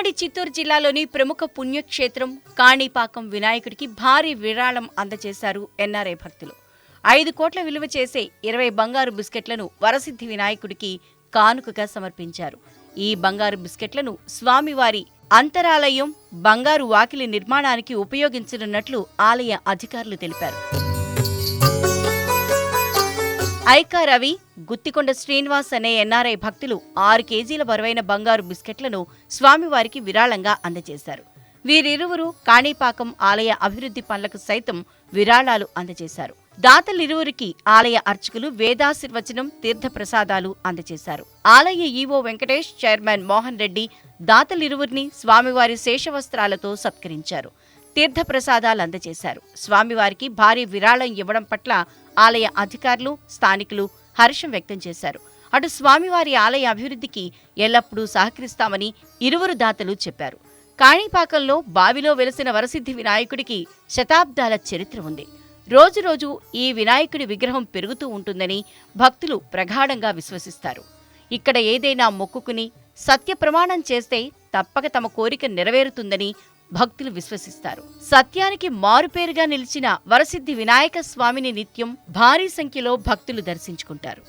ఉమ్మడి చిత్తూరు జిల్లాలోని ప్రముఖ పుణ్యక్షేత్రం కాణిపాకం వినాయకుడికి భారీ విరాళం అందజేశారు ఎన్ఆర్ఐ భక్తులు. ఐదు కోట్ల విలువ చేసే ఇరవై బంగారు బిస్కెట్లను వరసిద్ధి వినాయకుడికి కానుకగా సమర్పించారు. ఈ బంగారు బిస్కెట్లను స్వామివారి అంతరాలయం బంగారు వాకిలి నిర్మాణానికి ఉపయోగించనున్నట్లు ఆలయ అధికారులు తెలిపారు. ఐకా రవి గుత్తికొండ శ్రీనివాస్ అనే ఎన్ఆర్ఐ భక్తులు ఆరు కేజీల బరువైన బంగారు బిస్కెట్లను స్వామివారికి విరాళంగా అందజేశారు. వీరిరువురు కాణిపాకం ఆలయ అభివృద్ధి పనులకు సైతం విరాళాలు అందజేశారు. దాతలిరువురికి ఆలయ అర్చకులు వేదాశీర్వచనం తీర్థప్రసాదాలు అందజేశారు. ఆలయ ఈవో వెంకటేష్ చైర్మన్ మోహన్ రెడ్డి దాతలిరువురిని స్వామివారి శేషవస్త్రాలతో సత్కరించారు. తీర్థప్రసాదాలు అందజేశారు స్వామివారికి భారీ విరాళం ఇవ్వడం పట్ల ఆలయ అధికారులు స్థానికులు హర్షం వ్యక్తం చేశారు. అటు స్వామివారి ఆలయ అభివృద్ధికి ఎల్లప్పుడూ సహకరిస్తామని ఇరువురు దాతలు చెప్పారు. కాణిపాకంలో బావిలో వెలసిన వరసిద్ధి వినాయకుడికి శతాబ్దాల చరిత్ర ఉంది. రోజురోజు ఈ వినాయకుడి విగ్రహం పెరుగుతూ ఉంటుందని భక్తులు ప్రగాఢంగా విశ్వసిస్తారు. ఇక్కడ ఏదైనా మొక్కుకుని సత్య ప్రమాణం చేస్తే తప్పక తమ కోరిక నెరవేరుతుందని భక్తులు విశ్వసిస్తారు. సత్యానికి మారుపేరుగా నిలిచిన వరసిద్ధి వినాయక స్వామిని నిత్యం భారీ సంఖ్యలో భక్తులు దర్శించుకుంటారు.